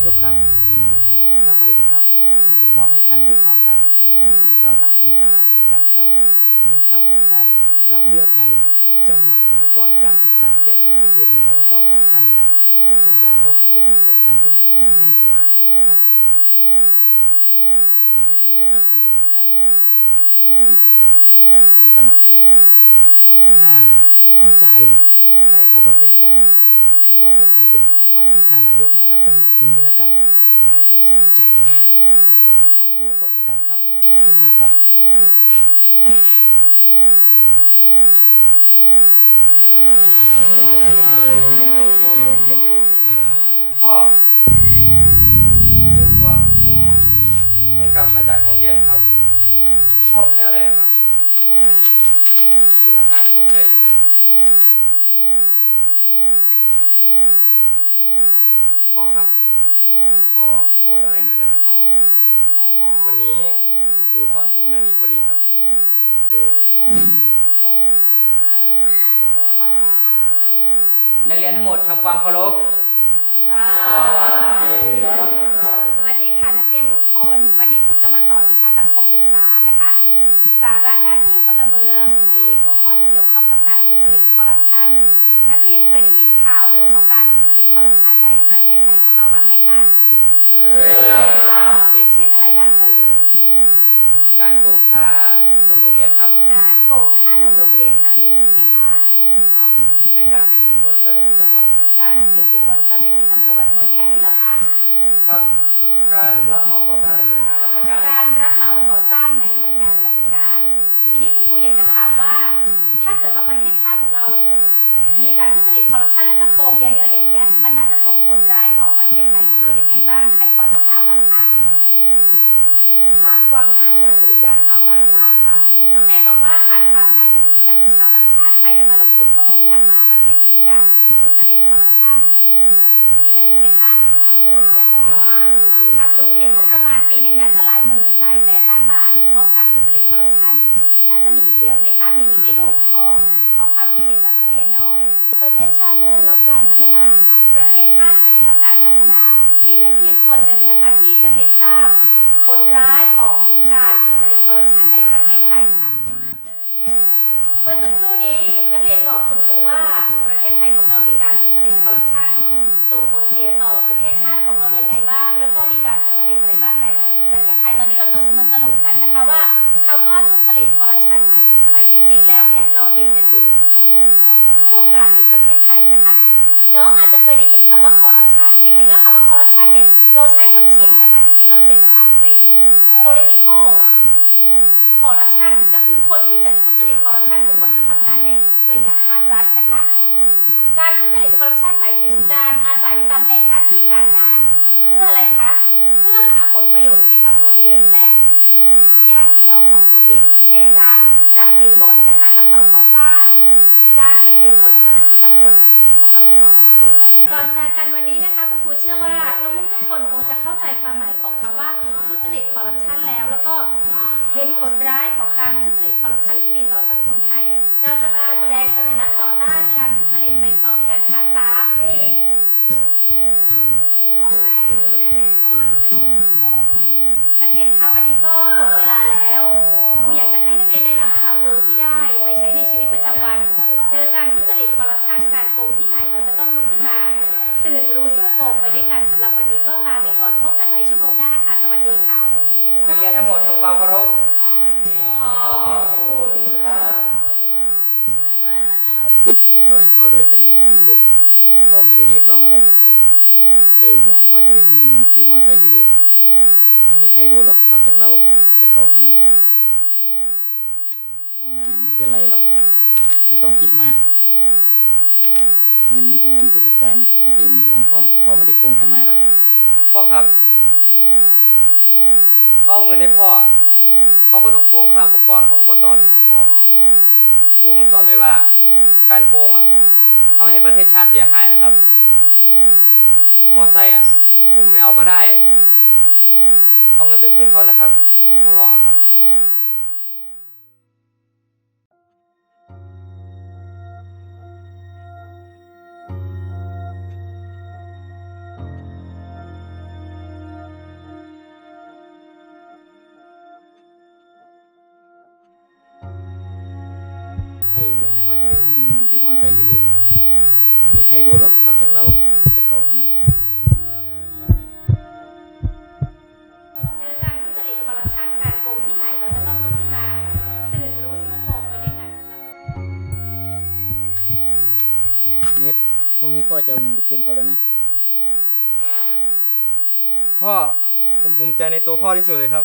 ายกครับ รับไว้เถอะครับ ผมมอบให้ท่านด้วยความรัก เราต่างพึ่งพาอาศัยกันครับ ยิ่งถ้าผมได้รับเลือกให้จำหน่ายอุปกรณ์การศึกษาแก่ศูนย์เด็กเล็กในอบตของท่านเนี่ย ผมสัญญาว่าผมจะดูแลท่านเป็นอย่างดีไม่ให้เสียหายเลยครับท่าน มันจะดีเลยครับท่านผู้จัดการ มันจะไม่ผิดกับอุดมการณ์ที่ผมตั้งไว้แต่แรกเลยครับ เอาเถอะหน้าผมเข้าใจ ใครเขาก็เป็นกัน ถือว่าผมให้เป็นของขวัญที่ท่านนายกมารับตำแหน่งที่นี่แล้วกัน อย่าให้ผมเสียน้ำใจเลยนะเอาเป็นว่าผมขอตัวก่อนแล้วกันครับ ขอบคุณมากครับ ผมขอตัวก่อนพ่อสวัสดีครับพ่อ ผมเพิ่งกลับมาจากโรงเรียนครับ พ่อเป็นอะไรอะครับทำไมดูท่าทางตกใจจังเลย พ่อครับ ผมขอพูดอะไรหน่อยได้ไหมครับ วันนี้คุณครูสอนผมเรื่องนี้พอดีครับ นักเรียนทั้งหมดทำความเคารพสวัสดีค่ะนักเรียนทุกคน วันนี้ครูจะมาสอนวิชาสังคมศึกษานะคะ สาระหน้าที่พลเมืองในหัวข้อที่เกี่ยวข้องกับการทุจริตคอร์รัปชันนักเรียนเคยได้ยินข่าวเรื่องของการทุจริตคอร์รัปชันในประเท บ้างไหมคะ เคยครับ อย่างเช่นอะไรบ้างเอ่ย การโกงค่านมโรงเรียนครับ การโกงค่านมโรงเรียนค่ะมีอีกไหมคะ เป็นการติดสินบนเจ้าหน้าที่ตำรวจ การติดสินบนเจ้าหน้าที่ตำรวจหมดแค่นี้เหรอคะ ครับ การรับเหมาก่อสร้างในหน่วยงานราชการ การรับเหมาก่อสร้างในหน่วยงานราชการ ทีนี้คุณครูอยากจะถามว่า ถ้าเกิดว่าปร คอร์รัปชันแล้วก็โกงเยอะๆอย่างเงี้ยมันน่าจะส่งผลร้ายต่อประเทศไทยของเราอย่างไงบ้าง ใครพอจะทราบบ้างคะขาดความน่าเชื่อถือจากชาวต่างชาติค่ะ น้องแนนบอกว่าขาดความน่าเชื่อถือจากชาวต่างชาติ ใครจะมาลงทุนเขาก็ไม่อยากมาประเทศที่มีการทุจริตคอร์รัปชันมีอะไรอีกไหมคะเสียงงบประมาณค่ะค่าสูญเสียงบประมาณปีหนึ่งน่าจะหลายหมื่นหลายแสนล้านบาท เพราะการทุจริตคอร์รัปชันน่าจะมีอีกเยอะไหมคะ มีอีกไหมลูกขอข อความคิดเห็นจากนักเรียนหน่อย ประเทศชาติไม่ได้รับการพัฒนาค่ะ ประเทศชาติไม่ได้รับการพัฒนา นี่เป็นเพียงส่วนหนึ่งนะคะที่นักเรียนทราบผลร้ายของการทุจริตคอร์รัปชันในประเทศไทยค่ะเมื่อสักครู่นี้นักเรียนบอกคุณครูว่าประเทศไทยของเรามีการทุจริตคอร์รัปชันส่งผลเสียต่อประเทศชาติของเรายังไงบ้าง แล้วก็มีการทุจริตอะไรบ้างในประเทศไทยตอนนี้เราจะมาสรุปกันนะคะว่าคำว่าทุจริตคอร์รัป คำว่าคอร์รัปชันจริงๆ แล้วคำว่าคอร์รัปชันเนี่ยเราใช้จนชินนะคะ จริงๆ แล้วมันเป็นภาษาอังกฤษ ห็นผลร้ายของการทุจริตคอร์รัปชันที่มีต่อสังคมไทย เราจะมาแสดงสัญลักษณ์ต่อต้านการทุจริตไปพร้อมกันค่ะสามสี่นักเรียนคะวันนี้ก็หมดเวลาแล้วครูอยากจะให้นักเรียนได้นำความรู้ที่ได้ไปใช้ในชีวิตประจำวัน เจอการทุจริตคอร์รัปชันการโกงที่ไหนเราจะต้องลุกขึ้นมา ตื่นรู้สู้โกงไปด้วยกันสำหรับวันนี้ก็ลาไปก่อนพบกันใหม่ชั่วโมงหน้าค่ะ สวัสดีค่ะนักเรียนทั้งหมดทำความเคารพ แต่เขาให้พ่อด้วยเสน่หานะลูก พ่อไม่ได้เรียกร้องอะไรจากเขา และอีกอย่างพ่อจะได้มีเงินซื้อมอเตอร์ไซค์ให้ลูก ไม่มีใครรู้หรอกนอกจากเราและเขาเท่านั้น เอาหน้าไม่เป็นไรหรอก ไม่ต้องคิดมาก เงินนี้เป็นเงินผู้จัดการ ไม่ใช่เงินหลวงพ่อพ่อไม่ได้โกงเข้ามาหรอก พ่อครับ เขาเอาเงินให้พ่อ เขาก็ต้องโกงค่าอุปกรณ์ของอบตสิครับพ่อครูผมสอนไว้ว่า การโกงอะทำให้ประเทศชาติเสียหายนะครับ มอไซค์อะ ผมไม่เอาก็ได้ เอาเงินไปคืนเขานะครับ ผมขอร้องนะครับ รู้หรอกนอกจากเราและเขาเท่านั้นเจอการทุจริตคอร์รัปชันการโกงที่ไหนเราจะต้องลุกขึ้นมาตื่นรู้สู้โกงไปด้วยกันสำหรับเนทพรุ่งนี้พ่อจะเอาเงินไปคืนเขาแล้วนะ พ่อผมภูมิใจในตัวพ่อที่สุดเลยครับ